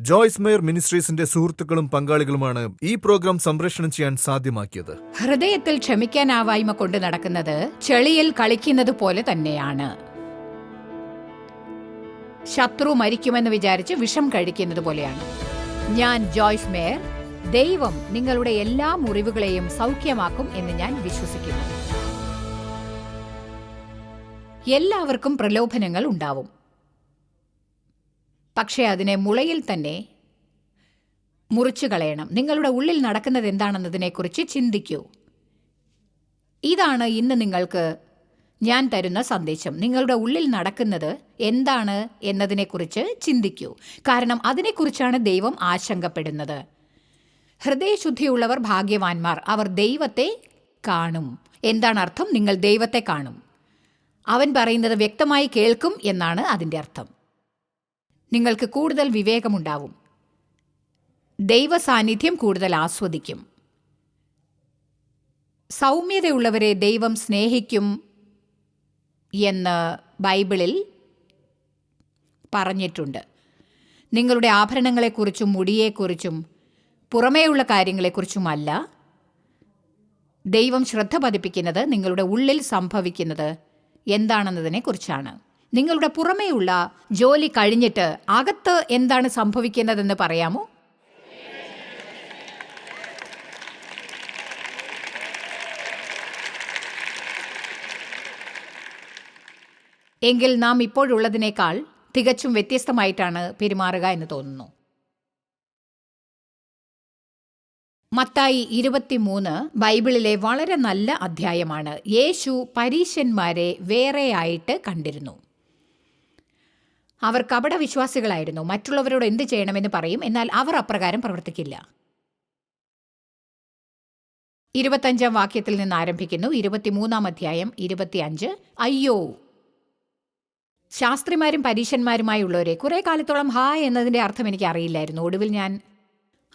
Joyce mayor മിനിസ്ട്രീസിന്റെ സുഹൃത്തുക്കളും പങ്കാളികളുമാണ് ഈ പ്രോഗ്രാം സംപ്രേഷണം ചെയ്യാൻ സാധ്യമാക്കിയത്. ഹൃദയത്തിൽ ക്ഷമിക്കാനാവായ്മ കൊണ്ട് നടക്കുന്നത് ചെളിയിൽ കളിക്കുന്നത് പോലെ തന്നെയാണ്. ശത്രു മരിക്കുമെന്ന് വിചാരിച്ച് വിഷം കഴിക്കുന്നത് പോലെയാണ്. ഞാൻ ജോയ്സ് മേയർ ദൈവം നിങ്ങളുടെ എല്ലാ മുറിവുകളെയും സൗഖ്യമാക്കും എന്ന് ഞാൻ വിശ്വസിക്കുന്നു. എല്ലാവർക്കും പ്രലോഭനങ്ങൾ ഉണ്ടാവും. പക്ഷേ അതിനെ മുളയിൽ തന്നെ മുറിച്ചു കളയണം. നിങ്ങളുടെ ഉള്ളിൽ നടക്കുന്നത് എന്താണെന്നതിനെക്കുറിച്ച് ചിന്തിക്കൂ. ഇതാണ് ഇന്ന് നിങ്ങൾക്ക് ഞാൻ തരുന്ന സന്ദേശം. നിങ്ങളുടെ ഉള്ളിൽ നടക്കുന്നത് എന്താണ് എന്നതിനെക്കുറിച്ച് ചിന്തിക്കൂ. കാരണം അതിനെക്കുറിച്ചാണ് ദൈവം ആശങ്കപ്പെടുന്നത്. ഹൃദയശുദ്ധിയുള്ളവർ ഭാഗ്യവാന്മാർ. അവർ ദൈവത്തെ കാണും. എന്താണ് അർത്ഥം? നിങ്ങൾ ദൈവത്തെ കാണും. അവൻ പറയുന്നത് വ്യക്തമായി കേൾക്കും എന്നാണ് അതിന്റെ അർത്ഥം. നിങ്ങൾക്ക് കൂടുതൽ വിവേകമുണ്ടാവും. ദൈവ സാന്നിധ്യം കൂടുതൽ ആസ്വദിക്കും. സൗമ്യതയുള്ളവരെ ദൈവം സ്നേഹിക്കും എന്ന് ബൈബിളിൽ പറഞ്ഞിട്ടുണ്ട്. നിങ്ങളുടെ ആഭരണങ്ങളെക്കുറിച്ചും മുടിയെക്കുറിച്ചും പുറമേയുള്ള കാര്യങ്ങളെക്കുറിച്ചുമല്ല ദൈവം ശ്രദ്ധ പതിപ്പിക്കുന്നത് നിങ്ങളുടെ ഉള്ളിൽ സംഭവിക്കുന്നത് എന്താണെന്നതിനെക്കുറിച്ചാണ്. നിങ്ങളുടെ പുറമേയുള്ള ജോലി കഴിഞ്ഞിട്ട് അകത്ത് എന്താണ് സംഭവിക്കുന്നതെന്ന് പറയാമോ? എങ്കിൽ നാം ഇപ്പോഴുള്ളതിനേക്കാൾ തികച്ചും വ്യത്യസ്തമായിട്ടാണ് പെരുമാറുക എന്ന് തോന്നുന്നു. മത്തായി ഇരുപത്തിമൂന്ന് ബൈബിളിലെ വളരെ നല്ല അധ്യായമാണ്. യേശു പരീശന്മാരെ വേറെയായിട്ട് കണ്ടിരുന്നു. അവർ കപട വിശ്വാസികളായിരുന്നു മറ്റുള്ളവരോട് എന്ത് ചെയ്യണമെന്ന് പറയും. എന്നാൽ അവർ അപ്രകാരം പ്രവർത്തിക്കില്ല. ഇരുപത്തഞ്ചാം വാക്യത്തിൽ നിന്ന് ആരംഭിക്കുന്നു. ഇരുപത്തിമൂന്നാം അധ്യായം ഇരുപത്തിയഞ്ച്. അയ്യോ! ശാസ്ത്രിമാരും പരീക്ഷന്മാരുമായുള്ളവരെ കുറെ കാലത്തോളം ഹാ എന്നതിന്റെ അർത്ഥം എനിക്ക് അറിയില്ലായിരുന്നു. ഒടുവിൽ ഞാൻ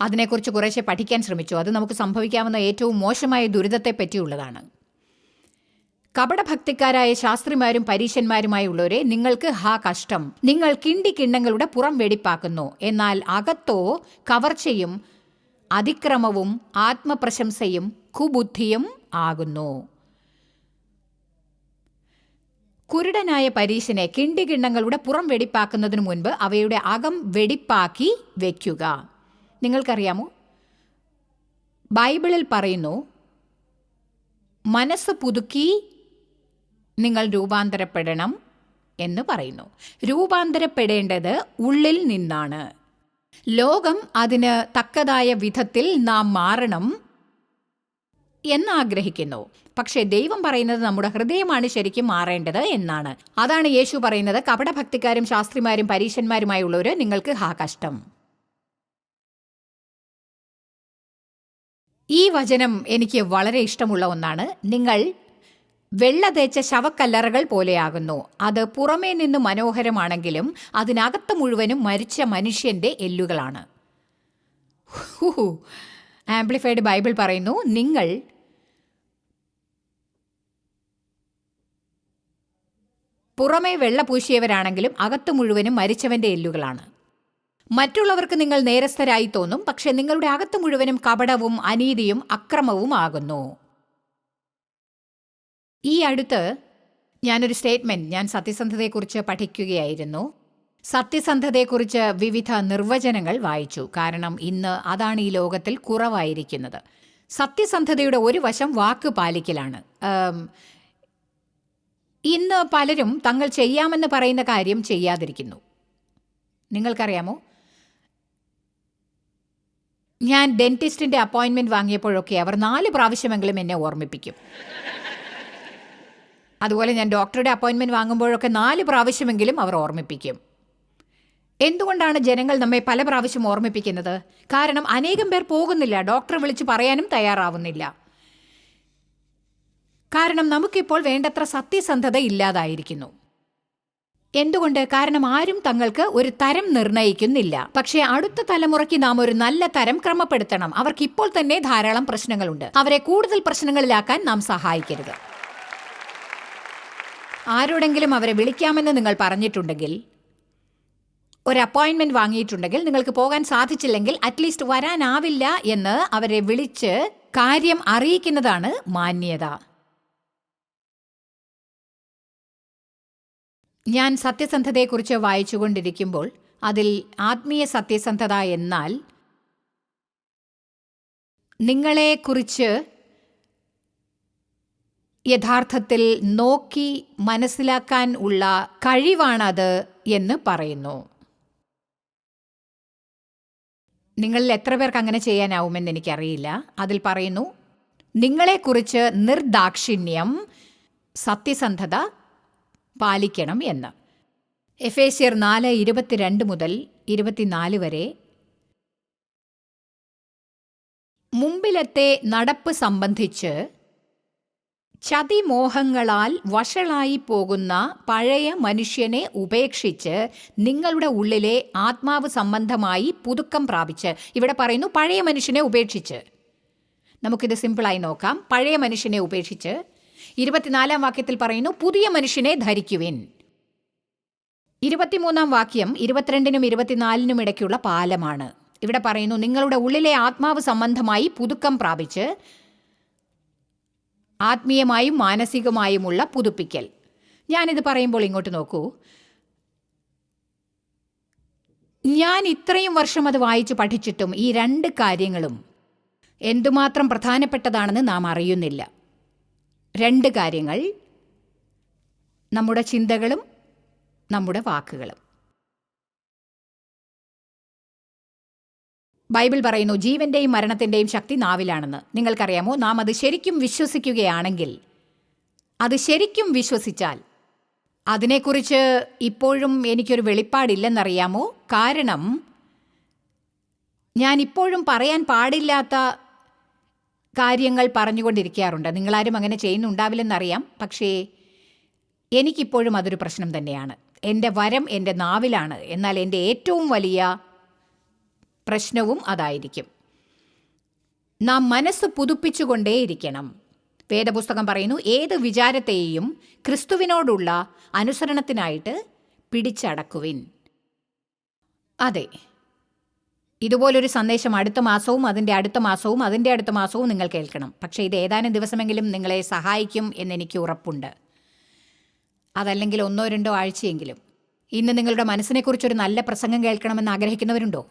അതിനെക്കുറിച്ച് കുറേശ്ശെ പഠിക്കാൻ ശ്രമിച്ചു. അത് നമുക്ക് സംഭവിക്കാവുന്ന ഏറ്റവും മോശമായ ദുരിതത്തെ പറ്റിയുള്ളതാണ് കപടഭക്തിക്കാരായ ശാസ്ത്രിമാരും പരീശന്മാരുമായുള്ളവരെ നിങ്ങൾക്ക് ഹാ കഷ്ടം. നിങ്ങൾ കിണ്ടി കിണ്ണങ്ങളുടെ പുറം വെടിപ്പാക്കുന്നു. എന്നാൽ അകത്തോ കവർച്ചയും അതിക്രമവും ആത്മപ്രശംസയും കുബുദ്ധിയും ആകുന്നു. കുരുടനായ പരീശനെ കിണ്ടികിണ്ണങ്ങളുടെ പുറം വെടിപ്പാക്കുന്നതിനു മുൻപ് അവയുടെ അകം വെടിപ്പാക്കി വയ്ക്കുക നിങ്ങൾക്കറിയാമോ? ബൈബിളിൽ പറയുന്നു മനസ്സ് പുതുക്കി നിങ്ങൾ രൂപാന്തരപ്പെടണം എന്ന് പറയുന്നു. രൂപാന്തരപ്പെടേണ്ടത് ഉള്ളിൽ നിന്നാണ്. ലോകം അതിന് തക്കതായ വിധത്തിൽ നാം മാറണം എന്നാഗ്രഹിക്കുന്നു. പക്ഷേ ദൈവം പറയുന്നത് നമ്മുടെ ഹൃദയമാണ് ശരിക്കും മാറേണ്ടത് എന്നാണ്. അതാണ് യേശു പറയുന്നത് കപടഭക്തിക്കാരും ശാസ്ത്രിമാരും പരീശന്മാരുമായുള്ളവര് നിങ്ങൾക്ക് ഹാ കഷ്ടം. ഈ വചനം എനിക്ക് വളരെ ഇഷ്ടമുള്ള ഒന്നാണ്. നിങ്ങൾ വെള്ള തേച്ച ശവക്കല്ലറകൾ പോലെയാകുന്നു. അത് പുറമേ നിന്ന് മനോഹരമാണെങ്കിലും അതിനകത്ത് മുഴുവനും മരിച്ച മനുഷ്യന്റെ എല്ലുകളാണ്. ആംപ്ലിഫൈഡ് ബൈബിൾ പറയുന്നു നിങ്ങൾ പുറമേ വെള്ള പൂശിയവരാണെങ്കിലും അകത്ത് മുഴുവനും മരിച്ചവന്റെ എല്ലുകളാണ്. മറ്റുള്ളവർക്ക് നിങ്ങൾ നേരസ്ഥരായി തോന്നും പക്ഷെ നിങ്ങളുടെ അകത്ത് മുഴുവനും കപടവും അനീതിയും അക്രമവും ആകുന്നു. ഈ അടുത്ത് ഞാനൊരു സ്റ്റേറ്റ്മെന്റ് ഞാൻ സത്യസന്ധതയെക്കുറിച്ച് പഠിക്കുകയായിരുന്നു. സത്യസന്ധതയെക്കുറിച്ച് വിവിധ നിർവചനങ്ങൾ വായിച്ചു. കാരണം ഇന്ന് അതാണ് ഈ ലോകത്തിൽ കുറവായിരിക്കുന്നത്. സത്യസന്ധതയുടെ ഒരു വശം വാക്ക് പാലിക്കലാണ്. ഇന്ന് പലരും തങ്ങൾ ചെയ്യാമെന്ന് പറയുന്ന കാര്യം ചെയ്യാതിരിക്കുന്നു. നിങ്ങൾക്കറിയാമോ? ഞാൻ ഡെന്റിസ്റ്റിന്റെ അപ്പോയിന്റ്മെന്റ് വാങ്ങിയപ്പോഴൊക്കെ അവർ നാല് പ്രാവശ്യമെങ്കിലും എന്നെ ഓർമ്മിപ്പിക്കും. അതുപോലെ ഞാൻ ഡോക്ടറുടെ അപ്പോയിന്റ്മെന്റ് വാങ്ങുമ്പോഴൊക്കെ നാല് പ്രാവശ്യമെങ്കിലും അവർ ഓർമ്മിപ്പിക്കും. എന്തുകൊണ്ടാണ് ജനങ്ങൾ നമ്മെ പല പ്രാവശ്യം ഓർമ്മിപ്പിക്കുന്നത്? കാരണം അനേകം പേർ പോകുന്നില്ല ഡോക്ടറെ വിളിച്ച് പറയാനും തയ്യാറാവുന്നില്ല. കാരണം നമുക്കിപ്പോൾ വേണ്ടത്ര സത്യസന്ധത ഇല്ലാതായിരിക്കുന്നു. എന്തുകൊണ്ട്? കാരണം ആരും തങ്ങൾക്ക് ഒരു തരം നിർണയിക്കുന്നില്ല. പക്ഷേ അടുത്ത തലമുറയ്ക്ക് നാം ഒരു നല്ല തരം ക്രമപ്പെടുത്തണം. അവർക്ക് ഇപ്പോൾ തന്നെ ധാരാളം പ്രശ്നങ്ങളുണ്ട്. അവരെ കൂടുതൽ പ്രശ്നങ്ങളിലാക്കാൻ നാം സഹായിക്കരുത്. ആരോടെങ്കിലും അവരെ വിളിക്കാമെന്ന് നിങ്ങൾ പറഞ്ഞിട്ടുണ്ടെങ്കിൽ ഒരു അപ്പോയിൻമെന്റ് വാങ്ങിയിട്ടുണ്ടെങ്കിൽ നിങ്ങൾക്ക് പോകാൻ സാധിച്ചില്ലെങ്കിൽ അറ്റ്ലീസ്റ്റ് വരാനാവില്ല എന്ന് അവരെ വിളിച്ച് കാര്യം അറിയിക്കുന്നതാണ് മാന്യത. ഞാൻ സത്യസന്ധതയെക്കുറിച്ച് വായിച്ചുകൊണ്ടിരിക്കുമ്പോൾ അതിൽ ആത്മീയ സത്യസന്ധത എന്നാൽ നിങ്ങളെക്കുറിച്ച് യഥാർത്ഥത്തിൽ നോക്കി മനസ്സിലാക്കാൻ ഉള്ള കഴിവാണത് എന്ന് പറയുന്നു. നിങ്ങളിൽ എത്ര പേർക്ക് അങ്ങനെ ചെയ്യാനാവുമെന്ന് എനിക്കറിയില്ല. അതിൽ പറയുന്നു നിങ്ങളെക്കുറിച്ച് നിർദാക്ഷിണ്യം സത്യസന്ധത പാലിക്കണം എന്ന്. എഫേസ്യർ നാല് ഇരുപത്തിരണ്ട് മുതൽ ഇരുപത്തിനാല് വരെ മുമ്പിലത്തെ നടപ്പ് സംബന്ധിച്ച് ചതിമോഹങ്ങളാൽ വഷളായി പോകുന്ന പഴയ മനുഷ്യനെ ഉപേക്ഷിച്ച് നിങ്ങളുടെ ഉള്ളിലെ ആത്മാവ് സംബന്ധമായി പുതുക്കം പ്രാപിച്ച്. ഇവിടെ പറയുന്നു പഴയ മനുഷ്യനെ ഉപേക്ഷിച്ച്. നമുക്കിത് സിമ്പിളായി നോക്കാം. പഴയ മനുഷ്യനെ ഉപേക്ഷിച്ച്. ഇരുപത്തിനാലാം വാക്യത്തിൽ പറയുന്നു പുതിയ മനുഷ്യനെ ധരിക്കുവിൻ. ഇരുപത്തിമൂന്നാം വാക്യം ഇരുപത്തിരണ്ടിനും ഇരുപത്തിനാലിനും ഇടയ്ക്കുള്ള പാലമാണ്. ഇവിടെ പറയുന്നു നിങ്ങളുടെ ഉള്ളിലെ ആത്മാവ് സംബന്ധമായി പുതുക്കം പ്രാപിച്ച് ആത്മീയമായും മാനസികമായുമുള്ള പുതുപ്പിക്കൽ. ഞാനിത് പറയുമ്പോൾ ഇങ്ങോട്ട് നോക്കൂ. ഞാൻ ഇത്രയും വർഷം അത് വായിച്ച് പഠിച്ചിട്ടും ഈ രണ്ട് കാര്യങ്ങളും എന്തുമാത്രം പ്രധാനപ്പെട്ടതാണെന്ന് നാം അറിയുന്നില്ല. രണ്ട് കാര്യങ്ങൾ നമ്മുടെ ചിന്തകളും നമ്മുടെ വാക്കുകളും. ബൈബിൾ പറയുന്നു ജീവന്റെയും മരണത്തിന്റെയും ശക്തി നാവിലാണെന്ന്. നിങ്ങൾക്കറിയാമോ നാം അത് ശരിക്കും വിശ്വസിക്കുകയാണെങ്കിൽ അത് ശരിക്കും വിശ്വസിച്ചാൽ അതിനെക്കുറിച്ച് ഇപ്പോഴും എനിക്കൊരു വെളിപ്പാടില്ലെന്നറിയാമോ? കാരണം ഞാൻ ഇപ്പോഴും പറയാൻ പാടില്ലാത്ത കാര്യങ്ങൾ പറഞ്ഞുകൊണ്ടിരിക്കാറുണ്ട്. നിങ്ങളാരും അങ്ങനെ ചെയ്യുന്നുണ്ടാവില്ലെന്നറിയാം. പക്ഷേ എനിക്കിപ്പോഴും അതൊരു പ്രശ്നം തന്നെയാണ്. എന്റെ വരം എന്റെ നാവിലാണ്. എന്നാൽ എന്റെ ഏറ്റവും വലിയ പ്രശ്നവും അതായിരിക്കും. നാം മനസ്സ് പുതുപ്പിച്ചുകൊണ്ടേയിരിക്കണം. വേദപുസ്തകം പറയുന്നു ഏത് വിചാരത്തെയും ക്രിസ്തുവിനോടുള്ള അനുസരണത്തിനായിട്ട് പിടിച്ചടക്കുവിൻ. അതെ. ഇതുപോലൊരു സന്ദേശം അടുത്ത മാസവും അതിന്റെ അടുത്ത മാസവും അതിന്റെ അടുത്ത മാസവും നിങ്ങൾ കേൾക്കണം. പക്ഷേ ഇത് ഏതാനും ദിവസമെങ്കിലും നിങ്ങളെ സഹായിക്കും എന്നെനിക്ക് ഉറപ്പുണ്ട്. അതല്ലെങ്കിൽ ഒന്നോ രണ്ടോ ആഴ്ചയെങ്കിലും. ഇന്ന് നിങ്ങളുടെ മനസ്സിനെക്കുറിച്ചൊരു നല്ല പ്രസംഗം കേൾക്കണമെന്ന് ആഗ്രഹിക്കുന്നവരുണ്ടോ?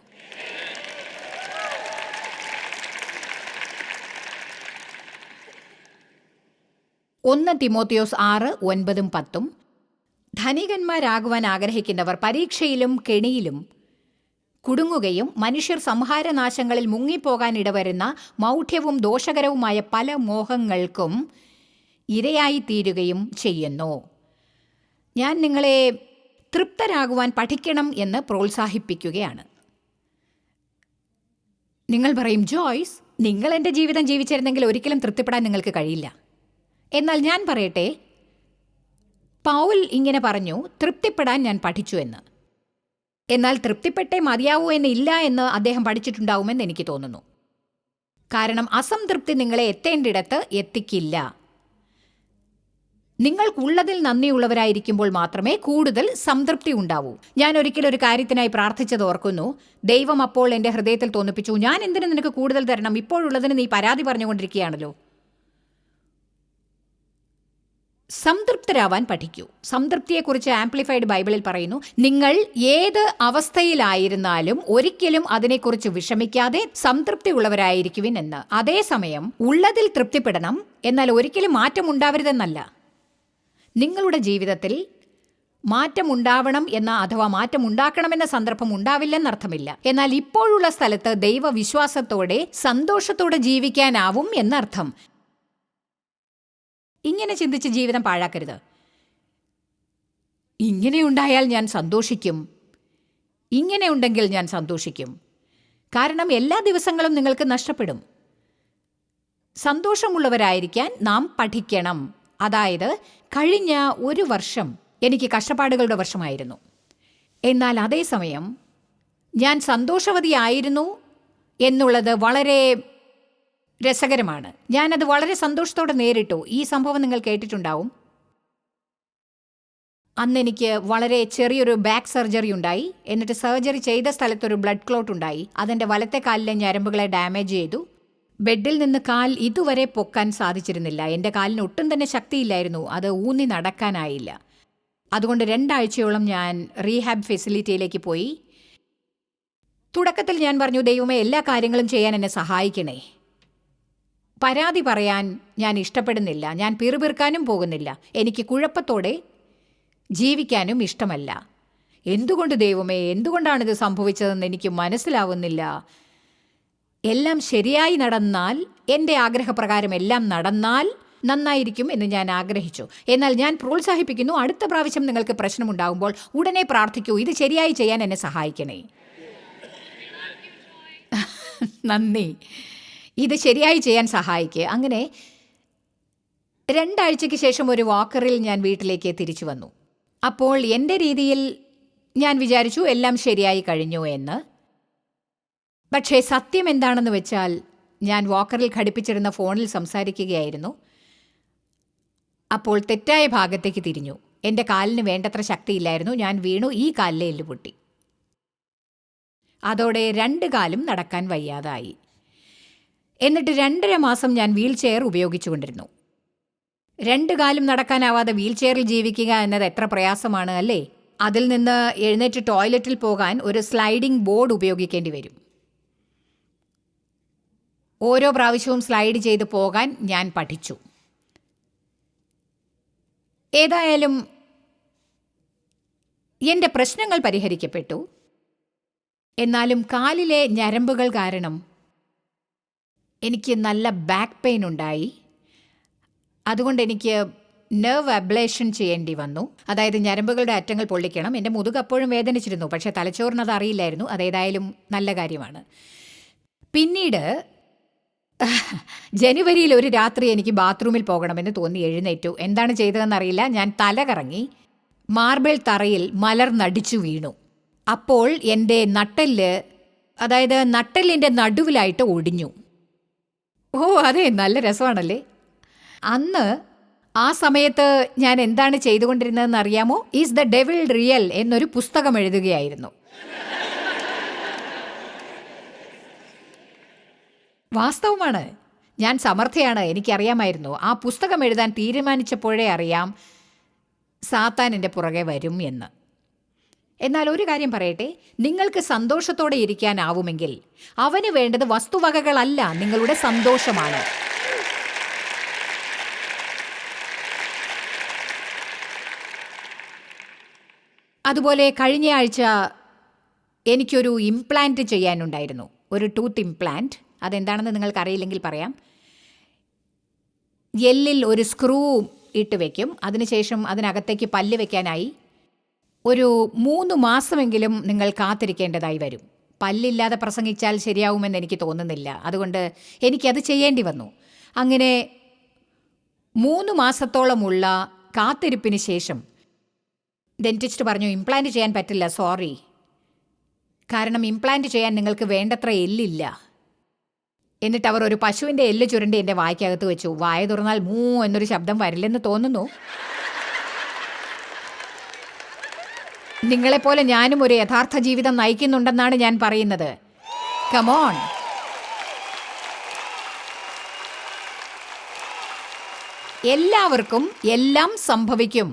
ഒന്ന് തിമോത്തിയോസ് ആറ് ഒൻപതും പത്തും. ധനികന്മാരാകുവാൻ ആഗ്രഹിക്കുന്നവർ പരീക്ഷയിലും കെണിയിലും കുടുങ്ങുകയും മനുഷ്യർ സംഹാരനാശങ്ങളിൽ മുങ്ങിപ്പോകാൻ ഇടവരുന്ന മൗഢ്യവും ദോഷകരവുമായ പല മോഹങ്ങൾക്കും ഇരയായി തീരുകയും ചെയ്യുന്നു. ഞാൻ നിങ്ങളെ തൃപ്തരാകുവാൻ പഠിക്കണം എന്ന് പ്രോത്സാഹിപ്പിക്കുകയാണ്. നിങ്ങൾ പറയും ജോയ്സ് നിങ്ങൾ എന്റെ ജീവിതം ജീവിച്ചിരുന്നെങ്കിൽ ഒരിക്കലും തൃപ്തിപ്പെടാൻ നിങ്ങൾക്ക് കഴിയില്ല. എന്നാൽ ഞാൻ പറയട്ടെ പൗൽ ഇങ്ങനെ പറഞ്ഞു തൃപ്തിപ്പെടാൻ ഞാൻ പഠിച്ചു എന്ന്. എന്നാൽ തൃപ്തിപ്പെട്ടേ മതിയാവൂ എന്ന് ഇല്ല എന്ന് അദ്ദേഹം പഠിച്ചിട്ടുണ്ടാവുമെന്ന് എനിക്ക് തോന്നുന്നു. കാരണം അസംതൃപ്തി നിങ്ങളെ എത്തേണ്ടിടത്ത് എത്തിക്കില്ല. നിങ്ങൾക്കുള്ളതിൽ നന്ദിയുള്ളവരായിരിക്കുമ്പോൾ മാത്രമേ കൂടുതൽ സംതൃപ്തി ഉണ്ടാവൂ. ഞാൻ ഒരിക്കലും ഒരു കാര്യത്തിനായി പ്രാർത്ഥിച്ചത് ഓർക്കുന്നു. ദൈവം അപ്പോൾ എന്റെ ഹൃദയത്തിൽ തോന്നിപ്പിച്ചു ഞാൻ എന്തിനു നിനക്ക് കൂടുതൽ തരണം? ഇപ്പോഴുള്ളതിന് നീ പരാതി പറഞ്ഞുകൊണ്ടിരിക്കുകയാണല്ലോ. സംതൃപ്തരാവാൻ പഠിക്കൂ. സംതൃപ്തിയെക്കുറിച്ച് ആംപ്ലിഫൈഡ് ബൈബിളിൽ പറയുന്നു നിങ്ങൾ ഏത് അവസ്ഥയിലായിരുന്നാലും ഒരിക്കലും അതിനെക്കുറിച്ച് വിഷമിക്കാതെ സംതൃപ്തി ഉള്ളവരായിരിക്കുവിൻ എന്ന്. അതേസമയം ഉള്ളതിൽ തൃപ്തിപ്പെടണം എന്നാൽ ഒരിക്കലും മാറ്റമുണ്ടാവരുതെന്നല്ല നിങ്ങളുടെ ജീവിതത്തിൽ മാറ്റമുണ്ടാവണം എന്ന അഥവാ മാറ്റമുണ്ടാക്കണമെന്ന സന്ദർഭം ഉണ്ടാവില്ലെന്നർത്ഥമില്ല എന്നാൽ ഇപ്പോഴുള്ള സ്ഥലത്ത് ദൈവവിശ്വാസത്തോടെ സന്തോഷത്തോടെ ജീവിക്കാനാവും എന്നർത്ഥം. ഇങ്ങനെ ചിന്തിച്ച് ജീവിതം പാഴാക്കരുത്. ഇങ്ങനെയുണ്ടായാൽ ഞാൻ സന്തോഷിക്കും. ഇങ്ങനെ ഉണ്ടെങ്കിൽ ഞാൻ സന്തോഷിക്കും. കാരണം എല്ലാ ദിവസങ്ങളും നിങ്ങൾക്ക് നഷ്ടപ്പെടും. സന്തോഷമുള്ളവരായിരിക്കാൻ നാം പഠിക്കണം. അതായത് കഴിഞ്ഞ ഒരു വർഷം എനിക്ക് കഷ്ടപ്പാടുകളുടെ വർഷമായിരുന്നു. എന്നാൽ അതേസമയം ഞാൻ സന്തോഷവതിയായിരുന്നു എന്നുള്ളത് വളരെ രസകരമാണ്. ഞാനത് വളരെ സന്തോഷത്തോടെ നേരിട്ടു. ഈ സംഭവം നിങ്ങൾ കേട്ടിട്ടുണ്ടാവും. അന്ന് എനിക്ക് വളരെ ചെറിയൊരു ബാക്ക് സർജറി ഉണ്ടായി. എന്നിട്ട് സർജറി ചെയ്ത സ്ഥലത്തൊരു ബ്ലഡ് ക്ലോട്ട് ഉണ്ടായി. അതെന്റെ വലത്തെ കാലിലെ ഞരമ്പുകളെ ഡാമേജ് ചെയ്തു. ബെഡിൽ നിന്ന് കാൽ ഇതുവരെ പൊക്കാൻ സാധിച്ചിരുന്നില്ല. എന്റെ കാലിന് ഒട്ടും തന്നെ ശക്തിയില്ലായിരുന്നു. അത് ഊന്നി നടക്കാനായില്ല. അതുകൊണ്ട് രണ്ടാഴ്ചയോളം ഞാൻ റീഹാബ് ഫെസിലിറ്റിയിലേക്ക് പോയി. തുടക്കത്തിൽ ഞാൻ പറഞ്ഞു ദൈവമേ എല്ലാ കാര്യങ്ങളും ചെയ്യാൻ എന്നെ സഹായിക്കണേ. പരാതി പറയാൻ ഞാൻ ഇഷ്ടപ്പെടുന്നില്ല. ഞാൻ പിറുപിറുക്കാനും പോകുന്നില്ല. എനിക്ക് കുഴപ്പത്തോടെ ജീവിക്കാനും ഇഷ്ടമല്ല. എന്തുകൊണ്ട് ദൈവമേ എന്തുകൊണ്ടാണിത് സംഭവിച്ചതെന്ന് എനിക്ക് മനസ്സിലാവുന്നില്ല. എല്ലാം ശരിയായി നടന്നാൽ എന്റെ ആഗ്രഹപ്രകാരം എല്ലാം നടന്നാൽ നന്നായിരിക്കും എന്ന് ഞാൻ ആഗ്രഹിച്ചു. എന്നാൽ ഞാൻ പ്രോത്സാഹിപ്പിക്കുന്നു അടുത്ത പ്രാവശ്യം നിങ്ങൾക്ക് പ്രശ്നമുണ്ടാകുമ്പോൾ ഉടനെ പ്രാർത്ഥിക്കൂ ഇത് ശരിയായി ചെയ്യാൻ എന്നെ സഹായിക്കണേ. നന്ദി. ഇത് ശരിയായി ചെയ്യാൻ സഹായിക്കുക അങ്ങനെ രണ്ടാഴ്ചയ്ക്ക് ശേഷം ഒരു വാക്കറിൽ ഞാൻ വീട്ടിലേക്ക് തിരിച്ചു വന്നു. അപ്പോൾ എന്റെ രീതിയിൽ ഞാൻ വിചാരിച്ചു എല്ലാം ശരിയായി കഴിഞ്ഞു എന്ന്. പക്ഷേ സത്യം എന്താണെന്ന് വെച്ചാൽ ഞാൻ വാക്കറിൽ ഘടിപ്പിച്ചിരുന്ന ഫോണിൽ സംസാരിക്കുകയായിരുന്നു. അപ്പോൾ തെറ്റായ ഭാഗത്തേക്ക് തിരിഞ്ഞു. എന്റെ കാലിന് വേണ്ടത്ര ശക്തിയില്ലായിരുന്നു. ഞാൻ വീണു ഈ കാലിലെ എല്ലുപൊട്ടി. അതോടെ രണ്ട് കാലും നടക്കാൻ വയ്യാതായി. എന്നിട്ട് രണ്ടര മാസം ഞാൻ വീൽ ചെയർ ഉപയോഗിച്ചുകൊണ്ടിരുന്നു. രണ്ട് കാലും നടക്കാനാവാതെ വീൽ ചെയറിൽ ജീവിക്കുക എന്നത് എത്ര പ്രയാസമാണ് അല്ലേ? അതിൽ നിന്ന് എഴുന്നേറ്റ് ടോയ്ലറ്റിൽ പോകാൻ ഒരു സ്ലൈഡിംഗ് ബോർഡ് ഉപയോഗിക്കേണ്ടി വരും. ഓരോ പ്രാവശ്യവും സ്ലൈഡ് ചെയ്ത് പോകാൻ ഞാൻ പഠിച്ചു. ഏതായാലും എന്റെ പ്രശ്നങ്ങൾ പരിഹരിക്കപ്പെട്ടു. എന്നാലും കാലിലെ ഞരമ്പുകൾ കാരണം എനിക്ക് നല്ല ബാക്ക് പെയിൻ ഉണ്ടായി. അതുകൊണ്ട് എനിക്ക് നെർവ് അബ്ലേഷൻ ചെയ്യേണ്ടി വന്നു. അതായത് ഞരമ്പുകളുടെ അറ്റങ്ങൾ പൊള്ളിക്കണം. എന്റെ മുതുക് അപ്പോഴും വേദനിച്ചിരുന്നു. പക്ഷേ തലച്ചോറിന് അത് അറിയില്ലായിരുന്നു. അതേതായാലും നല്ല കാര്യമാണ്. പിന്നീട് ജനുവരിയിൽ ഒരു രാത്രി എനിക്ക് ബാത്റൂമിൽ പോകണമെന്ന് തോന്നി എഴുന്നേറ്റു. എന്താണ് ചെയ്തതെന്നറിയില്ല. ഞാൻ തലകറങ്ങി മാർബിൾ തറയിൽ മലർന്നടിച്ചു വീണു. അപ്പോൾ എന്റെ നട്ടെല്ല് അതായത് നട്ടെല്ലിന്റെ നടുവിലായിട്ട് ഒടിഞ്ഞു. ഓ അതെ നല്ല രസമാണല്ലേ? അന്ന് ആ സമയത്ത് ഞാൻ എന്താണ് ചെയ്തുകൊണ്ടിരുന്നതെന്ന് അറിയാമോ ഈസ് ദ ഡെവിൾ റിയൽ എന്നൊരു പുസ്തകം എഴുതുകയായിരുന്നു. വാസ്തവമാണ്. ഞാൻ സമർത്ഥയാണ് എനിക്കറിയാമായിരുന്നു. ആ പുസ്തകം എഴുതാൻ തീരുമാനിച്ചപ്പോഴേ അറിയാം സാത്താൻ എന്റെ പുറകെ വരും എന്ന്. എന്നാൽ ഒരു കാര്യം പറയട്ടെ നിങ്ങൾക്ക് സന്തോഷത്തോടെ ഇരിക്കാനാവുമെങ്കിൽ അവന് വേണ്ടത് വസ്തുവകകളല്ല നിങ്ങളുടെ സന്തോഷമാണ്. അതുപോലെ കഴിഞ്ഞ ആഴ്ച എനിക്കൊരു ഇംപ്ലാന്റ് ചെയ്യാനുണ്ടായിരുന്നു ഒരു ടൂത്ത് ഇംപ്ലാന്റ് അതെന്താണെന്ന് നിങ്ങൾക്കറിയില്ലെങ്കിൽ പറയാം. എല്ലിൽ ഒരു സ്ക്രൂ ഇട്ട് വയ്ക്കും അതിനുശേഷം അതിനകത്തേക്ക് പല്ല് വെക്കാനായി ഒരു മൂന്ന് മാസമെങ്കിലും നിങ്ങൾ കാത്തിരിക്കേണ്ടതായി വരും. പല്ലില്ലാതെ പ്രസംഗിച്ചാൽ ശരിയാവുമെന്ന് എനിക്ക് തോന്നുന്നില്ല. അതുകൊണ്ട് എനിക്കത് ചെയ്യേണ്ടി വന്നു. അങ്ങനെ മൂന്ന് മാസത്തോളമുള്ള കാത്തിരിപ്പിന് ശേഷം ഡെന്റിസ്റ്റ് പറഞ്ഞു ഇംപ്ലാന്റ് ചെയ്യാൻ പറ്റില്ല സോറി. കാരണം ഇംപ്ലാന്റ് ചെയ്യാൻ നിങ്ങൾക്ക് വേണ്ടത്ര എല്ലില്ല. എന്നിട്ട് അവർ ഒരു പശുവിന്റെ എല്ല് ചുരണ്ടി എന്റെ വായ്ക്കകത്ത് വെച്ചു. വായ തുറന്നാൽ മൂ എന്നൊരു ശബ്ദം വരില്ലെന്ന് തോന്നുന്നു. നിങ്ങളെപ്പോലെ ഞാനും ഒരു യഥാർത്ഥ ജീവിതം നയിക്കുന്നുണ്ടെന്നാണ് ഞാൻ പറയുന്നത്. കമോൺ എല്ലാവർക്കും എല്ലാം സംഭവിക്കും.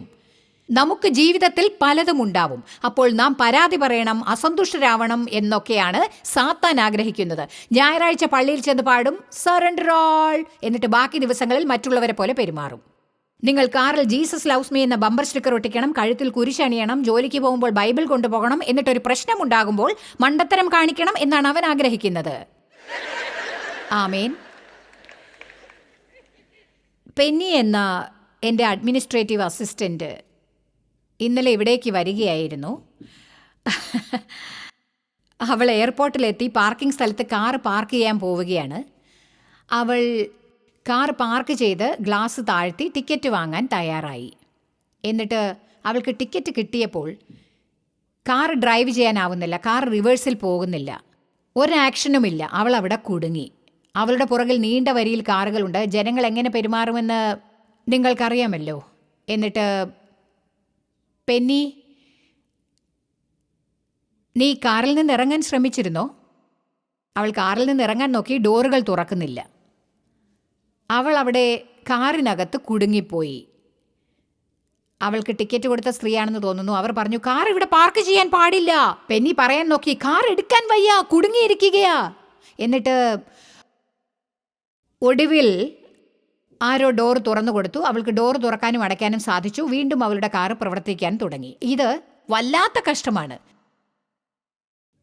നമുക്ക് ജീവിതത്തിൽ പലതും ഉണ്ടാവും. അപ്പോൾ നാം പരാതി പറയണം അസന്തുഷ്ടരാവണം എന്നൊക്കെയാണ് സാത്താൻ ആഗ്രഹിക്കുന്നത്. ഞായറാഴ്ച പള്ളിയിൽ ചെന്ന് പാടും സറണ്ടർ ഓൾ എന്നിട്ട് ബാക്കി ദിവസങ്ങളിൽ മറ്റുള്ളവരെ പോലെ പെരുമാറും. നിങ്ങൾ കാറിൽ ജീസസ് ലവ്സ് മീ എന്ന ബമ്പർ സ്റ്റിക്കർ ഒട്ടിക്കണം കഴുത്തിൽ കുരിശണിയണം ജോലിക്ക് പോകുമ്പോൾ ബൈബിൾ കൊണ്ടുപോകണം എന്നിട്ടൊരു പ്രശ്നമുണ്ടാകുമ്പോൾ മണ്ടത്തരം കാണിക്കണം എന്നാണ് അവൻ ആഗ്രഹിക്കുന്നത്. ആമേൻ. പെന്നി എന്ന എന്റെ അഡ്മിനിസ്ട്രേറ്റീവ് അസിസ്റ്റന്റ് ഇന്നലെ ഇവിടേക്ക് വരികയായിരുന്നു. അവൾ എയർപോർട്ടിലെത്തി പാർക്കിംഗ് സ്ഥലത്ത് കാറ് പാർക്ക് ചെയ്യാൻ പോവുകയാണ്. അവൾ കാർ പാർക്ക് ചെയ്ത് ഗ്ലാസ് താഴ്ത്തി ടിക്കറ്റ് വാങ്ങാൻ തയ്യാറായി. എന്നിട്ട് അവൾക്ക് ടിക്കറ്റ് കിട്ടിയപ്പോൾ കാർ ഡ്രൈവ് ചെയ്യാനാവുന്നില്ല കാർ റിവേഴ്സിൽ പോകുന്നില്ല. ഒരു ആക്ഷനുമില്ല അവൾ അവിടെ കുടുങ്ങി. അവളുടെ പുറകിൽ നീണ്ട വരിയിൽ കാറുകളുണ്ട് ജനങ്ങൾ എങ്ങനെ പെരുമാറുമെന്ന് നിങ്ങൾക്കറിയാമല്ലോ. എന്നിട്ട് പെന്നി നീ കാറിൽ നിന്ന് ഇറങ്ങാൻ ശ്രമിച്ചിരുന്നോ? അവൾ കാറിൽ നിന്ന് ഇറങ്ങാൻ നോക്കി ഡോറുകൾ തുറക്കുന്നില്ല. അവൾ അവിടെ കാറിനകത്ത് കുടുങ്ങിപ്പോയി. അവൾക്ക് ടിക്കറ്റ് കൊടുത്ത സ്ത്രീയാണെന്ന് തോന്നുന്നു. അവർ പറഞ്ഞു കാർ ഇവിടെ പാർക്ക് ചെയ്യാൻ പാടില്ല. പെന്നി പറയാൻ നോക്കി കാർ എടുക്കാൻ വയ്യ കുടുങ്ങിയിരിക്കുകയാ. എന്നിട്ട് ഒടുവിൽ ആരോ ഡോർ തുറന്നു കൊടുത്തു. അവൾക്ക് ഡോർ തുറക്കാനും അടയ്ക്കാനും സാധിച്ചു. വീണ്ടും അവളുടെ കാർ പ്രവർത്തിക്കാൻ തുടങ്ങി. ഇത് വല്ലാത്ത കഷ്ടമാണ്.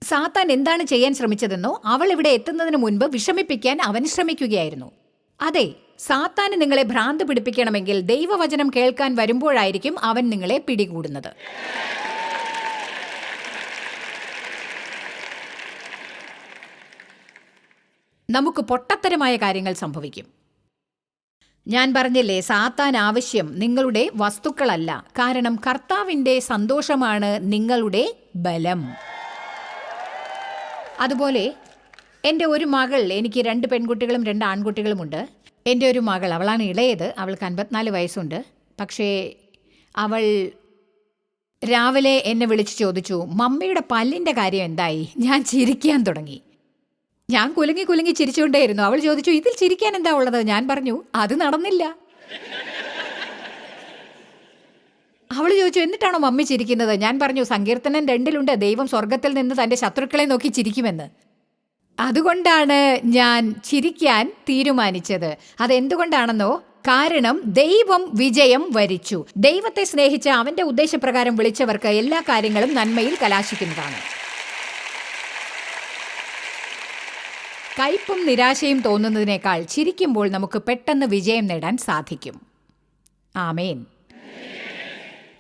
സാത്താൻ എന്താണ് ചെയ്യാൻ ശ്രമിച്ചതെന്നോ അവൾ ഇവിടെ എത്തുന്നതിന് മുൻപ് വിഷമിപ്പിക്കാൻ അവൻ ശ്രമിക്കുകയായിരുന്നു. അതെ സാത്താന് നിങ്ങളെ ഭ്രാന്ത് പിടിപ്പിക്കണമെങ്കിൽ ദൈവവചനം കേൾക്കാൻ വരുമ്പോഴായിരിക്കും അവൻ നിങ്ങളെ പിടികൂടുന്നത്. നമുക്ക് പൊട്ടത്തരമായ കാര്യങ്ങൾ സംഭവിക്കും. ഞാൻ പറഞ്ഞില്ലേ സാത്താൻ ആവശ്യം നിങ്ങളുടെ വസ്തുക്കളല്ല. കാരണം കർത്താവിന്റെ സന്തോഷമാണ് നിങ്ങളുടെ ബലം. അതുപോലെ എന്റെ ഒരു മകൾ എനിക്ക് രണ്ട് പെൺകുട്ടികളും രണ്ട് ആൺകുട്ടികളുമുണ്ട്. എന്റെ ഒരു മകൾ അവളാണ് ഇളയത്. അവൾക്ക് അൻപത്തിനാല് വയസ്സുണ്ട്. പക്ഷേ അവൾ രാവിലെ എന്നെ വിളിച്ച് ചോദിച്ചു മമ്മിയുടെ പല്ലിന്റെ കാര്യം എന്തായി? ഞാൻ ചിരിക്കാൻ തുടങ്ങി. ഞാൻ കുലുങ്ങി കുലുങ്ങി ചിരിച്ചുകൊണ്ടേയിരുന്നു. അവൾ ചോദിച്ചു ഇതിൽ ചിരിക്കാൻ എന്താ ഉള്ളത്? ഞാൻ പറഞ്ഞു അത് നടന്നില്ല. അവൾ ചോദിച്ചു എന്നിട്ടാണോ മമ്മി ചിരിക്കുന്നത്? ഞാൻ പറഞ്ഞു സങ്കീർത്തനം രണ്ടിലുണ്ട്. ദൈവം സ്വർഗത്തിൽ നിന്ന് തന്റെ ശത്രുക്കളെ നോക്കി ചിരിക്കുമെന്ന്. അതുകൊണ്ടാണ് ഞാൻ ചിരിക്കാൻ തീരുമാനിച്ചത്. അതെന്തുകൊണ്ടാണെന്നോ? കാരണം ദൈവം വിജയം വരിച്ചു. ദൈവത്തെ സ്നേഹിച്ച അവന്റെ ഉദ്ദേശപ്രകാരം വിളിച്ചവർക്ക് എല്ലാ കാര്യങ്ങളും നന്മയിൽ കലാശിക്കുന്നതാണ്. കയ്പും നിരാശയും തോന്നുന്നതിനേക്കാൾ ചിരിക്കുമ്പോൾ നമുക്ക് പെട്ടെന്ന് വിജയം നേടാൻ സാധിക്കും. ആമേൻ.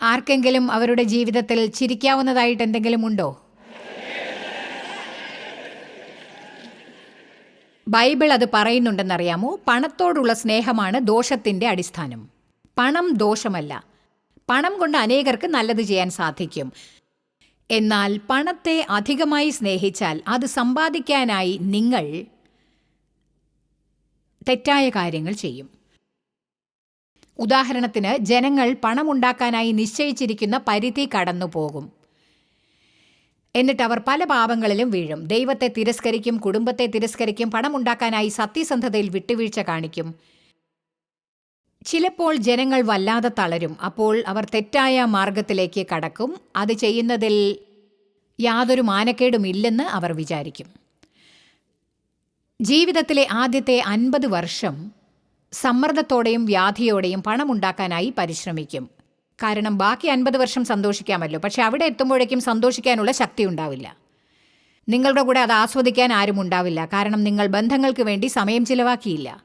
ആർക്കെങ്കിലും അവരുടെ ജീവിതത്തിൽ ചിരിക്കാവുന്നതായിട്ട് എന്തെങ്കിലും ഉണ്ടോ? ബൈബിൾ അത് പറയുന്നുണ്ടെന്നറിയാമോ? പണത്തോടുള്ള സ്നേഹമാണ് ദോഷത്തിന്റെ അടിസ്ഥാനം. പണം ദോഷമല്ല. പണം കൊണ്ട് അനേകർക്ക് നല്ലത് ചെയ്യാൻ സാധിക്കും. എന്നാൽ പണത്തെ അധികമായി സ്നേഹിച്ചാൽ അത് സമ്പാദിക്കാനായി നിങ്ങൾ തെറ്റായ കാര്യങ്ങൾ ചെയ്യും. ഉദാഹരണത്തിന് ജനങ്ങൾ പണമുണ്ടാക്കാനായി നിശ്ചയിച്ചിരിക്കുന്ന പരിധി കടന്നു പോകും എന്നിട്ട് അവർ പല പാപങ്ങളിലും വീഴും. ദൈവത്തെ തിരസ്കരിക്കും കുടുംബത്തെ തിരസ്കരിക്കും പണമുണ്ടാക്കാനായി സത്യസന്ധതയിൽ വിട്ടുവീഴ്ച കാണിക്കും. ചിലപ്പോൾ ജനങ്ങൾ വല്ലാതെ തളരും. അപ്പോൾ അവർ തെറ്റായ മാർഗത്തിലേക്ക് കടക്കും. അത് ചെയ്യുന്നതിൽ യാതൊരു മാനക്കേടും ഇല്ലെന്ന് അവർ വിചാരിക്കും. ജീവിതത്തിലെ ആദ്യത്തെ അൻപത് വർഷം സമ്മർദ്ദത്തോടെയും വ്യാധിയോടെയും പണമുണ്ടാക്കാനായി പരിശ്രമിക്കും. കാരണം ബാക്കി അൻപത് വർഷം സന്തോഷിക്കാമല്ലോ. പക്ഷെ അവിടെ എത്തുമ്പോഴേക്കും സന്തോഷിക്കാനുള്ള ശക്തി ഉണ്ടാവില്ല. നിങ്ങളുടെ കൂടെ അത് ആസ്വദിക്കാൻ ആരും ഉണ്ടാവില്ല. കാരണം നിങ്ങൾ ബന്ധങ്ങൾക്ക് വേണ്ടി സമയം ചിലവാക്കിയില്ല.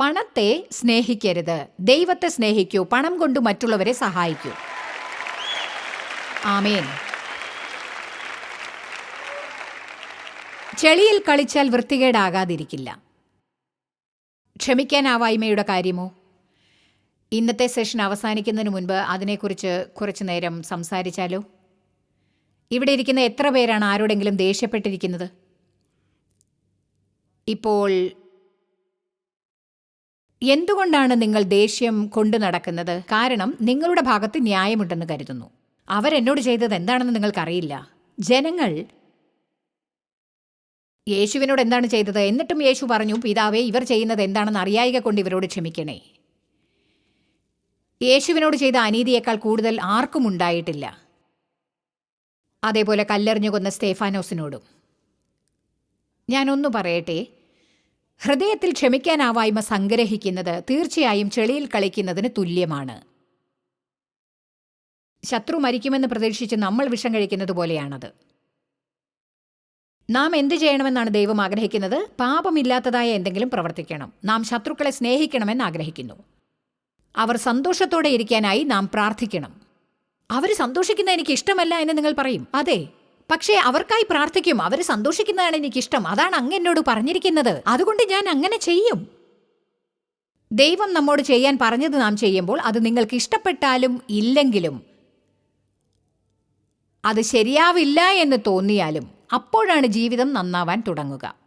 പണത്തെ സ്നേഹിക്കരുത്. ദൈവത്തെ സ്നേഹിക്കൂ. പണം കൊണ്ട് മറ്റുള്ളവരെ സഹായിക്കൂ. ആമേൻ. ചെളിയിൽ കളിച്ചാൽ വൃത്തികേടാകാതിരിക്കില്ല. ക്ഷമിക്കാനാവായ്മയുടെ കാര്യമോ? ഇന്നത്തെ സെഷൻ അവസാനിക്കുന്നതിന് മുൻപ് അതിനെക്കുറിച്ച് കുറച്ചു നേരം സംസാരിച്ചാലോ? ഇവിടെ ഇരിക്കുന്ന എത്ര പേരാണ് ആരോടെങ്കിലും ദേഷ്യപ്പെട്ടിരിക്കുന്നത്? ഇപ്പോൾ എന്തുകൊണ്ടാണ് നിങ്ങൾ ദേഷ്യം കൊണ്ടു നടക്കുന്നത്? കാരണം നിങ്ങളുടെ ഭാഗത്ത് ന്യായമുണ്ടെന്ന് കരുതുന്നു. അവരെന്നോട് ചെയ്തത് എന്താണെന്ന് നിങ്ങൾക്കറിയില്ല. ജനങ്ങൾ യേശുവിനോട് എന്താണ് ചെയ്തത്? എന്നിട്ടും യേശു പറഞ്ഞു പിതാവേ ഇവർ ചെയ്യുന്നത് എന്താണെന്ന് അറിയായിക കൊണ്ട് ഇവരോട് ക്ഷമിക്കണേ. യേശുവിനോട് ചെയ്ത അനീതിയേക്കാൾ കൂടുതൽ ആർക്കും ഉണ്ടായിട്ടില്ല. അതേപോലെ കല്ലെറിഞ്ഞു കൊന്ന സ്റ്റേഫാനോസിനോടും. ഞാനൊന്നു പറയട്ടെ ഹൃദയത്തിൽ ക്ഷമിക്കാനാവായ്മ സംഗ്രഹിക്കുന്നത് തീർച്ചയായും ചെളിയിൽ കളിക്കുന്നതിന് തുല്യമാണ്. ശത്രു മരിക്കുമെന്ന് പ്രതീക്ഷിച്ച് നമ്മൾ വിഷം കഴിക്കുന്നത് പോലെയാണത്. നാം എന്ത് ചെയ്യണമെന്നാണ് ദൈവം ആഗ്രഹിക്കുന്നത്? പാപമില്ലാത്തതായ എന്തെങ്കിലും പ്രവർത്തിക്കണം. നാം ശത്രുക്കളെ സ്നേഹിക്കണമെന്ന് ആഗ്രഹിക്കുന്നു. അവർ സന്തോഷത്തോടെ ഇരിക്കാനായി നാം പ്രാർത്ഥിക്കണം. അവർ സന്തോഷിക്കുന്ന എനിക്ക് ഇഷ്ടമല്ല എന്ന് നിങ്ങൾ പറയും. അതെ. പക്ഷേ അവർക്കായി പ്രാർത്ഥിക്കും. അവർ സന്തോഷിക്കുന്നതാണ് എനിക്കിഷ്ടം അതാണ് അങ്ങ് എന്നോട് പറഞ്ഞിരിക്കുന്നത്. അതുകൊണ്ട് ഞാൻ അങ്ങനെ ചെയ്യും. ദൈവം നമ്മോട് ചെയ്യാൻ പറഞ്ഞത് നാം ചെയ്യുമ്പോൾ അത് നിങ്ങൾക്ക് ഇഷ്ടപ്പെട്ടാലും ഇല്ലെങ്കിലും അത് ശരിയാവില്ല എന്ന് തോന്നിയാലും അപ്പോഴാണ് ജീവിതം നന്നാവാൻ തുടങ്ങുക.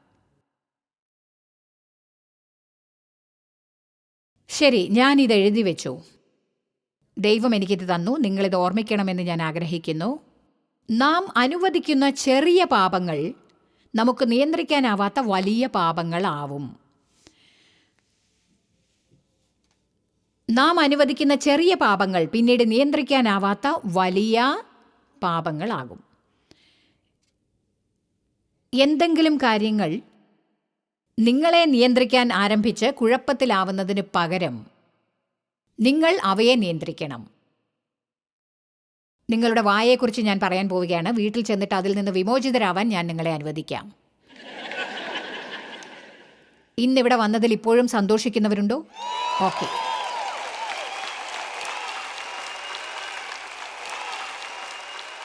ശരി ഞാൻ ഇത് എഴുതി വെച്ചു. ദൈവം എനിക്കിത് തന്നു നിങ്ങളിത് ഓർമ്മിക്കണമെന്ന് ഞാൻ ആഗ്രഹിക്കുന്നു. നാം അനുവദിക്കുന്ന ചെറിയ പാപങ്ങൾ നമുക്ക് നിയന്ത്രിക്കാനാവാത്ത വലിയ പാപങ്ങളാവും. നാം അനുവദിക്കുന്ന ചെറിയ പാപങ്ങൾ പിന്നീട് നിയന്ത്രിക്കാനാവാത്ത വലിയ പാപങ്ങളാകും. എന്തെങ്കിലും കാര്യങ്ങൾ നിങ്ങളെ നിയന്ത്രിക്കാൻ ആരംഭിച്ച് കുഴപ്പത്തിലാവുന്നതിന് പകരം നിങ്ങൾ അവയെ നിയന്ത്രിക്കണം. നിങ്ങളുടെ വായയെക്കുറിച്ച് ഞാൻ പറയാൻ പോവുകയാണ്. വീട്ടിൽ ചെന്നിട്ട് അതിൽ നിന്ന് വിമോചിതരാവാൻ ഞാൻ നിങ്ങളെ അനുവദിക്കാം. ഇന്നിവിടെ വന്നതിൽ ഇപ്പോഴും സന്തോഷിക്കുന്നവരുണ്ടോ? ഓക്കെ.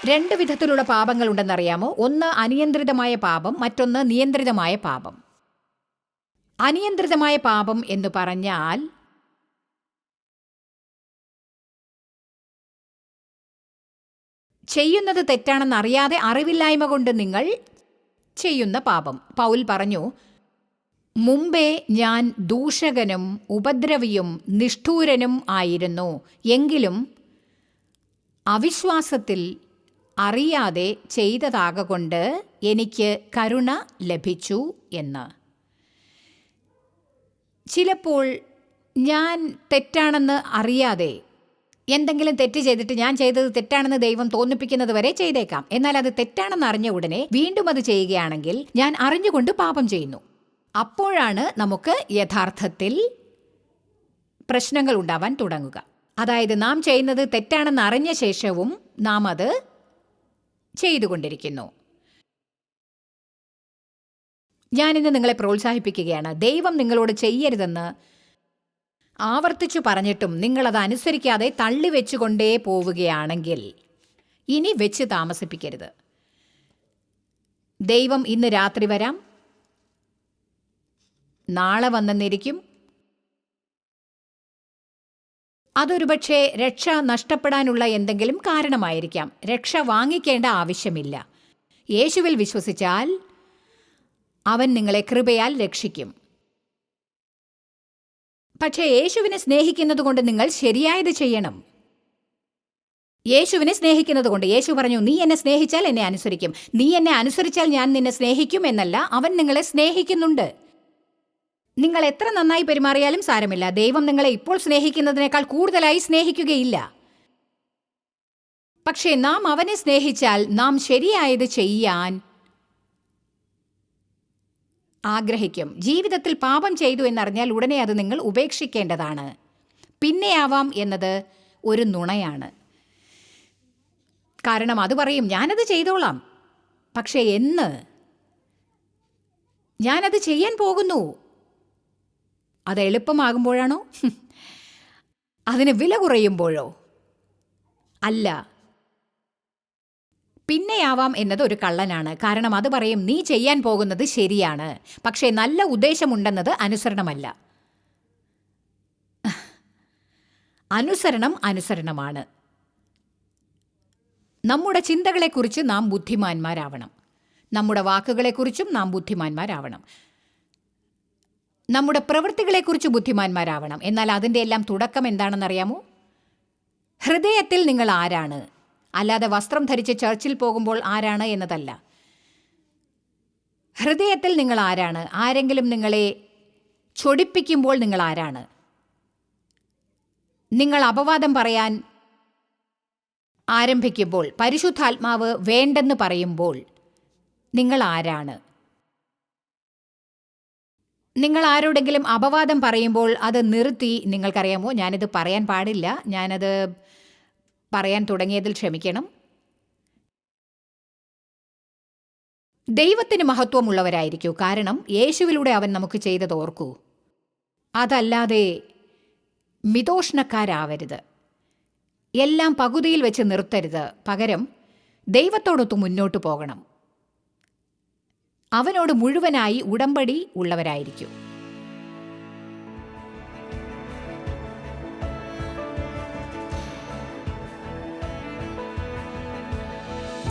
രണ്ട് വിധത്തിലുള്ള പാപങ്ങളുണ്ടെന്നറിയാമോ? ഒന്ന് അനിയന്ത്രിതമായ പാപം മറ്റൊന്ന് നിയന്ത്രിതമായ പാപം. അനിയന്ത്രിതമായ പാപം എന്ന് പറഞ്ഞാൽ ചെയ്യുന്നത് തെറ്റാണെന്ന് അറിയാതെ അറിവില്ലായ്മ കൊണ്ട് നിങ്ങൾ ചെയ്യുന്ന പാപം. പൗൽ പറഞ്ഞു മുമ്പേ ഞാൻ ദൂഷകനും ഉപദ്രവിയും നിഷ്ഠൂരനും ആയിരുന്നു. എങ്കിലും അവിശ്വാസത്തിൽ അറിയാതെ ചെയ്തതാകൊണ്ട് എനിക്ക് കരുണ ലഭിച്ചു എന്ന്. ചിലപ്പോൾ ഞാൻ തെറ്റാണെന്ന് അറിയാതെ എന്തെങ്കിലും തെറ്റ് ചെയ്തിട്ട് ഞാൻ ചെയ്തത് തെറ്റാണെന്ന് ദൈവം തോന്നിപ്പിക്കുന്നത് വരെ ചെയ്തേക്കാം. എന്നാൽ അത് തെറ്റാണെന്ന് അറിഞ്ഞ ഉടനെ വീണ്ടും അത് ചെയ്യുകയാണെങ്കിൽ ഞാൻ അറിഞ്ഞുകൊണ്ട് പാപം ചെയ്യുന്നു. അപ്പോഴാണ് നമുക്ക് യഥാർത്ഥത്തിൽ പ്രശ്നങ്ങൾ ഉണ്ടാവാൻ തുടങ്ങുക. അതായത് നാം ചെയ്യുന്നത് തെറ്റാണെന്ന് അറിഞ്ഞ ശേഷവും നാം അത് ചെയ്തുകൊണ്ടിരിക്കുന്നു. ഞാനിന്ന് നിങ്ങളെ പ്രോത്സാഹിപ്പിക്കുകയാണ്. ദൈവം നിങ്ങളോട് ചെയ്യരുതെന്ന് ആവർത്തിച്ചു പറഞ്ഞിട്ടും നിങ്ങളത് അനുസരിക്കാതെ തള്ളിവെച്ചുകൊണ്ടേ പോവുകയാണെങ്കിൽ ഇനി വെച്ച് താമസിപ്പിക്കരുത്. ദൈവം ഇന്ന് രാത്രി വരാം. നാളെ വന്നെന്നിരിക്കും. അതൊരുപക്ഷെ രക്ഷ നഷ്ടപ്പെടാനുള്ള എന്തെങ്കിലും കാരണമായിരിക്കാം. രക്ഷ വാങ്ങിക്കേണ്ട ആവശ്യമില്ല. യേശുവിൽ വിശ്വസിച്ചാൽ അവൻ നിങ്ങളെ കൃപയാൽ രക്ഷിക്കും. പക്ഷേ യേശുവിനെ സ്നേഹിക്കുന്നതുകൊണ്ട് നിങ്ങൾ ശരിയായത് ചെയ്യണം. യേശുവിനെ സ്നേഹിക്കുന്നത് കൊണ്ട് യേശു പറഞ്ഞു നീ എന്നെ സ്നേഹിച്ചാൽ എന്നെ അനുസരിക്കും. നീ എന്നെ അനുസരിച്ചാൽ ഞാൻ നിന്നെ സ്നേഹിക്കും എന്നല്ല അവൻ നിങ്ങളെ സ്നേഹിക്കുന്നുണ്ട്. നിങ്ങൾ എത്ര നന്നായി പെരുമാറിയാലും സാരമില്ല. ദൈവം നിങ്ങളെ ഇപ്പോൾ സ്നേഹിക്കുന്നതിനേക്കാൾ കൂടുതലായി സ്നേഹിക്കുകയില്ല. പക്ഷേ നാം അവനെ സ്നേഹിച്ചാൽ നാം ശരിയായത് ചെയ്യാൻ ആഗ്രഹിക്കും. ജീവിതത്തിൽ പാപം ചെയ്തു എന്നറിഞ്ഞാൽ ഉടനെ അത് നിങ്ങൾ ഉപേക്ഷിക്കേണ്ടതാണ്. പിന്നെയാവാം എന്നത് ഒരു നുണയാണ്. കാരണം അത് പറയും ഞാനത് ചെയ്തോളാം. പക്ഷേ എന്ന്? ഞാനത് ചെയ്യാൻ പോകുന്നു. അത് എളുപ്പമാകുമ്പോഴാണോ? അതിന് വില കുറയുമ്പോഴോ? അല്ല. പിന്നെയാവാം എന്നത് ഒരു കള്ളനാണ്. കാരണം അത് പറയും നീ ചെയ്യാൻ പോകുന്നത് ശരിയാണ്. പക്ഷേ നല്ല ഉദ്ദേശമുണ്ടെന്നത് അനുസരണമല്ല. അനുസരണം അനുസരണമാണ്. നമ്മുടെ ചിന്തകളെക്കുറിച്ച് നാം ബുദ്ധിമാന്മാരാവണം. നമ്മുടെ വാക്കുകളെക്കുറിച്ചും നാം ബുദ്ധിമാന്മാരാവണം. നമ്മുടെ പ്രവൃത്തികളെക്കുറിച്ച് ബുദ്ധിമാന്മാരാവണം. എന്നാൽ അതിന്റെ എല്ലാം തുടക്കം എന്താണെന്നറിയാമോ? ഹൃദയത്തിൽ നിങ്ങൾ ആരാണ്? അല്ലാതെ വസ്ത്രം ധരിച്ച് ചർച്ചിൽ പോകുമ്പോൾ ആരാണ് എന്നതല്ല. ഹൃദയത്തിൽ നിങ്ങൾ ആരാണ്? ആരെങ്കിലും നിങ്ങളെ ചൊടിപ്പിക്കുമ്പോൾ നിങ്ങൾ ആരാണ്? നിങ്ങൾ അപവാദം പറയാൻ ആരംഭിക്കുമ്പോൾ പരിശുദ്ധാത്മാവ് വേണ്ടെന്ന് പറയുമ്പോൾ നിങ്ങൾ ആരാണ്? നിങ്ങൾ ആരോടെങ്കിലും അപവാദം പറയുമ്പോൾ അത് നിർത്തി നിങ്ങൾക്കറിയാമോ? ഞാനിത് പറയാൻ പാടില്ല. ഞാനത് പറയാൻ തുടങ്ങിയതിൽ ക്ഷമിക്കണം. ദൈവത്തിന് മഹത്വമുള്ളവരായിരിക്കൂ. കാരണം യേശുവിലൂടെ അവൻ നമുക്ക് ചെയ്തത് ഓർക്കൂ. അതല്ലാതെ മിതോഷ്ണക്കാരാവരുത്. എല്ലാം പകുതിയിൽ വെച്ച് നിർത്തരുത്. പകരം ദൈവത്തോടൊത്ത് മുന്നോട്ട് പോകണം. അവനോട് മുഴുവനായി ഉടമ്പടി ഉള്ളവരായിരിക്കും.